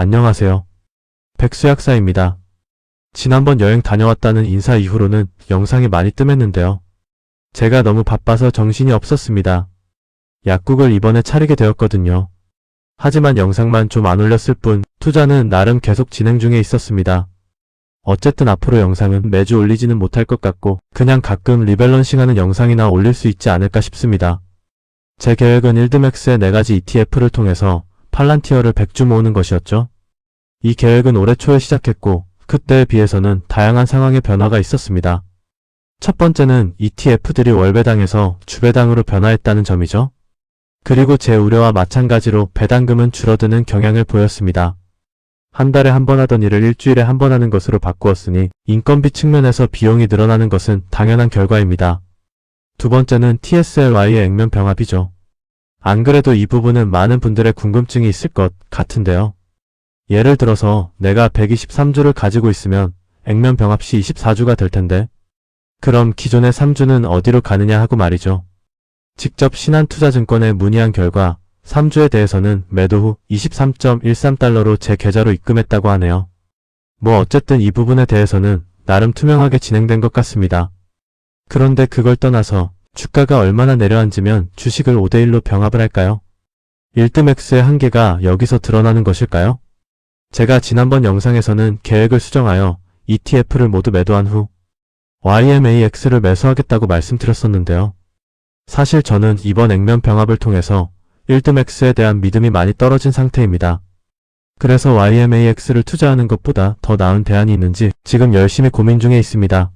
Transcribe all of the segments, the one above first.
안녕하세요. 백수 약사입니다. 지난번 여행 다녀왔다는 인사 이후로는 영상이 많이 뜸했는데요. 제가 너무 바빠서 정신이 없었습니다. 약국을 이번에 차리게 되었거든요. 하지만 영상만 좀 안 올렸을 뿐 투자는 나름 계속 진행 중에 있었습니다. 어쨌든 앞으로 영상은 매주 올리지는 못할 것 같고 그냥 가끔 리밸런싱하는 영상이나 올릴 수 있지 않을까 싶습니다. 제 계획은 1드맥스의 4가지 ETF를 통해서 팔란티어를 100주 모으는 것이었죠. 이 계획은 올해 초에 시작했고 그때에 비해서는 다양한 상황의 변화가 있었습니다. 첫 번째는 ETF들이 월배당에서 주배당으로 변화했다는 점이죠. 그리고 제 우려와 마찬가지로 배당금은 줄어드는 경향을 보였습니다. 한 달에 한 번 하던 일을 일주일에 한 번 하는 것으로 바꾸었으니 인건비 측면에서 비용이 늘어나는 것은 당연한 결과입니다. 두 번째는 TSLY의 액면 병합이죠. 안 그래도 이 부분은 많은 분들의 궁금증이 있을 것 같은데요. 예를 들어서 내가 123주를 가지고 있으면 액면 병합 시 24주가 될 텐데 그럼 기존의 3주는 어디로 가느냐 하고 말이죠. 직접 신한투자증권에 문의한 결과 3주에 대해서는 매도 후 23.13달러로 제 계좌로 입금했다고 하네요. 뭐 어쨌든 이 부분에 대해서는 나름 투명하게 진행된 것 같습니다. 그런데 그걸 떠나서 주가가 얼마나 내려앉으면 주식을 5대1로 병합을 할까요? 1드맥스의 한계가 여기서 드러나는 것일까요? 제가 지난번 영상에서는 계획을 수정하여 ETF를 모두 매도한 후 YMAX를 매수하겠다고 말씀드렸었는데요. 사실 저는 이번 액면 병합을 통해서 1드맥스에 대한 믿음이 많이 떨어진 상태입니다. 그래서 YMAX를 투자하는 것보다 더 나은 대안이 있는지 지금 열심히 고민 중에 있습니다.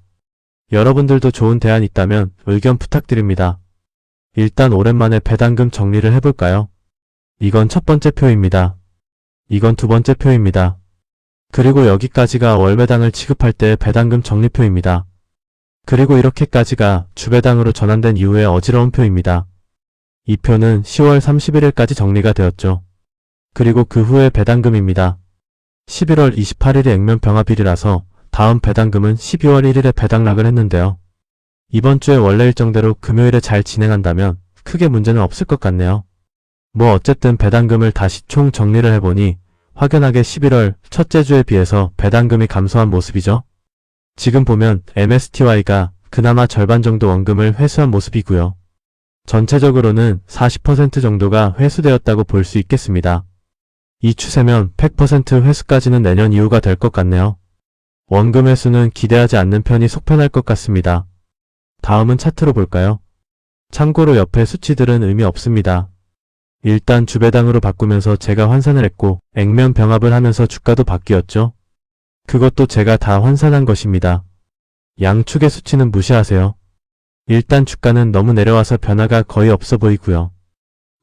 여러분들도 좋은 대안 있다면 의견 부탁드립니다. 일단 오랜만에 배당금 정리를 해볼까요? 이건 첫 번째 표입니다. 이건 두 번째 표입니다. 그리고 여기까지가 월배당을 지급할 때 배당금 정리표입니다. 그리고 이렇게까지가 주배당으로 전환된 이후의 어지러운 표입니다. 이 표는 10월 31일까지 정리가 되었죠. 그리고 그 후에 배당금입니다. 11월 28일이 액면 병합일이라서 다음 배당금은 12월 1일에 배당락을 했는데요. 이번 주에 원래 일정대로 금요일에 잘 진행한다면 크게 문제는 없을 것 같네요. 뭐 어쨌든 배당금을 다시 총 정리를 해보니 확연하게 11월 첫째 주에 비해서 배당금이 감소한 모습이죠. 지금 보면 MSTY가 그나마 절반 정도 원금을 회수한 모습이고요. 전체적으로는 40% 정도가 회수되었다고 볼 수 있겠습니다. 이 추세면 100% 회수까지는 내년 이후가 될 것 같네요. 원금 회수는 기대하지 않는 편이 속편할 것 같습니다. 다음은 차트로 볼까요? 참고로 옆에 수치들은 의미 없습니다. 일단 주배당으로 바꾸면서 제가 환산을 했고 액면 병합을 하면서 주가도 바뀌었죠. 그것도 제가 다 환산한 것입니다. 양축의 수치는 무시하세요. 일단 주가는 너무 내려와서 변화가 거의 없어 보이고요.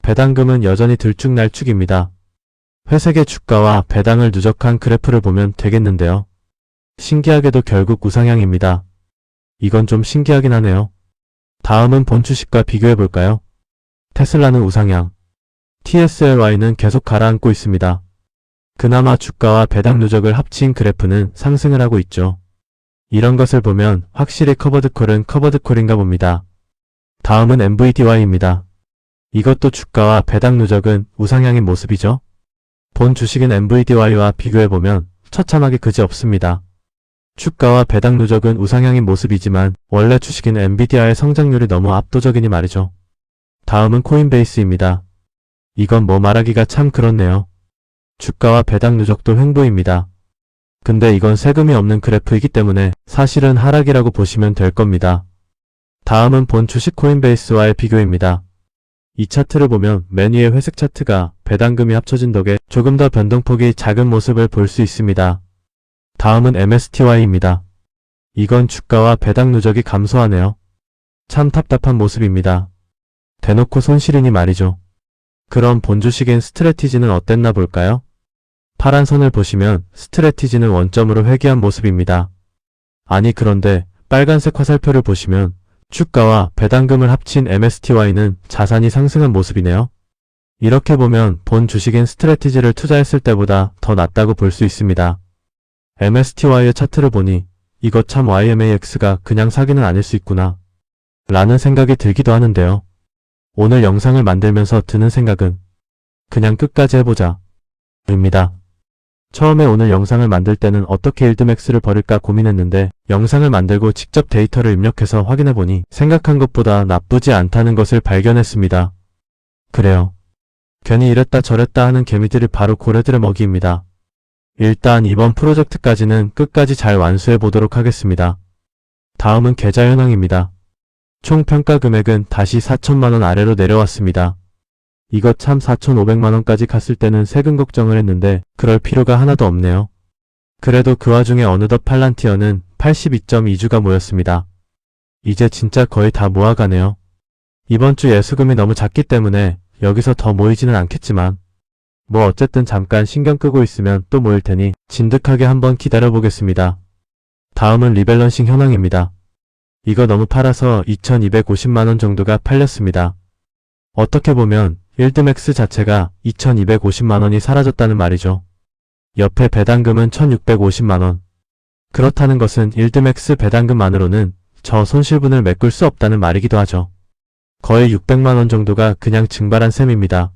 배당금은 여전히 들쭉날쭉입니다. 회색의 주가와 배당을 누적한 그래프를 보면 되겠는데요. 신기하게도 결국 우상향입니다. 이건 좀 신기하긴 하네요. 다음은 본 주식과 비교해 볼까요? 테슬라는 우상향, TSLY는 계속 가라앉고 있습니다. 그나마 주가와 배당 누적을 합친 그래프는 상승을 하고 있죠. 이런 것을 보면 확실히 커버드콜은 커버드콜인가 봅니다. 다음은 MVDY입니다. 이것도 주가와 배당 누적은 우상향인 모습이죠. 본 주식인 MVDY와 비교해보면 처참하게 그지 없습니다. 주가와 배당 누적은 우상향인 모습이지만 원래 주식인 엔비디아의 성장률이 너무 압도적이니 말이죠. 다음은 코인베이스입니다. 이건 뭐 말하기가 참 그렇네요. 주가와 배당 누적도 횡보입니다. 근데 이건 세금이 없는 그래프이기 때문에 사실은 하락이라고 보시면 될 겁니다. 다음은 본 주식 코인베이스와의 비교입니다. 이 차트를 보면 맨 위의 회색 차트가 배당금이 합쳐진 덕에 조금 더 변동폭이 작은 모습을 볼 수 있습니다. 다음은 MSTY입니다. 이건 주가와 배당 누적이 감소하네요. 참 답답한 모습입니다. 대놓고 손실이니 말이죠. 그럼 본 주식인 스트레티지는 어땠나 볼까요? 파란 선을 보시면 스트레티지는 원점으로 회귀한 모습입니다. 아니 그런데 빨간색 화살표를 보시면 주가와 배당금을 합친 MSTY는 자산이 상승한 모습이네요. 이렇게 보면 본 주식인 스트레티지를 투자했을 때보다 더 낫다고 볼 수 있습니다. MSTY의 차트를 보니 이거 참 YMAX가 그냥 사기는 아닐 수 있구나 라는 생각이 들기도 하는데요. 오늘 영상을 만들면서 드는 생각은 그냥 끝까지 해보자 입니다. 처음에 오늘 영상을 만들 때는 어떻게 1드맥스를 버릴까 고민했는데 영상을 만들고 직접 데이터를 입력해서 확인해보니 생각한 것보다 나쁘지 않다는 것을 발견했습니다. 그래요. 괜히 이랬다 저랬다 하는 개미들이 바로 고래들의 먹이입니다. 일단 이번 프로젝트까지는 끝까지 잘 완수해 보도록 하겠습니다. 다음은 계좌 현황입니다. 총 평가 금액은 다시 4천만원 아래로 내려왔습니다. 이것 참 4,500만원까지 갔을 때는 세금 걱정을 했는데 그럴 필요가 하나도 없네요. 그래도 그 와중에 어느덧 팔란티어는 82.2주가 모였습니다. 이제 진짜 거의 다 모아가네요. 이번 주 예수금이 너무 작기 때문에 여기서 더 모이지는 않겠지만 뭐 어쨌든 잠깐 신경 끄고 있으면 또 모일 테니 진득하게 한번 기다려 보겠습니다. 다음은 리밸런싱 현황입니다. 이거 너무 팔아서 2250만원 정도가 팔렸습니다. 어떻게 보면 1드맥스 자체가 2250만원이 사라졌다는 말이죠. 옆에 배당금은 1650만원. 그렇다는 것은 1드맥스 배당금만으로는 저 손실분을 메꿀 수 없다는 말이기도 하죠. 거의 600만원 정도가 그냥 증발한 셈입니다.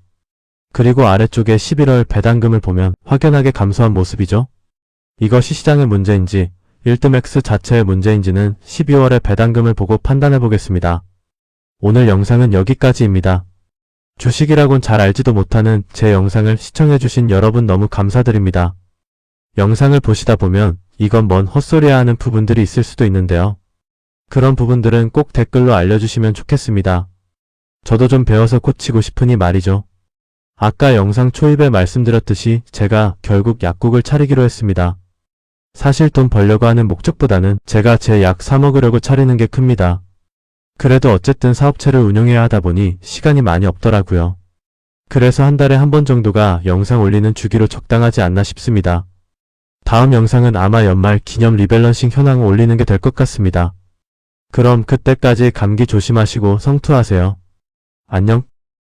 그리고 아래쪽에 11월 배당금을 보면 확연하게 감소한 모습이죠. 이것이 시장의 문제인지 1드맥스 자체의 문제인지는 12월의 배당금을 보고 판단해 보겠습니다. 오늘 영상은 여기까지입니다. 주식이라곤 잘 알지도 못하는 제 영상을 시청해주신 여러분 너무 감사드립니다. 영상을 보시다 보면 이건 뭔 헛소리야 하는 부분들이 있을 수도 있는데요. 그런 부분들은 꼭 댓글로 알려주시면 좋겠습니다. 저도 좀 배워서 고치고 싶으니 말이죠. 아까 영상 초입에 말씀드렸듯이 제가 결국 약국을 차리기로 했습니다. 사실 돈 벌려고 하는 목적보다는 제가 제 약 사먹으려고 차리는 게 큽니다. 그래도 어쨌든 사업체를 운영해야 하다 보니 시간이 많이 없더라고요. 그래서 한 달에 한 번 정도가 영상 올리는 주기로 적당하지 않나 싶습니다. 다음 영상은 아마 연말 기념 리밸런싱 현황을 올리는 게 될 것 같습니다. 그럼 그때까지 감기 조심하시고 성투하세요. 안녕.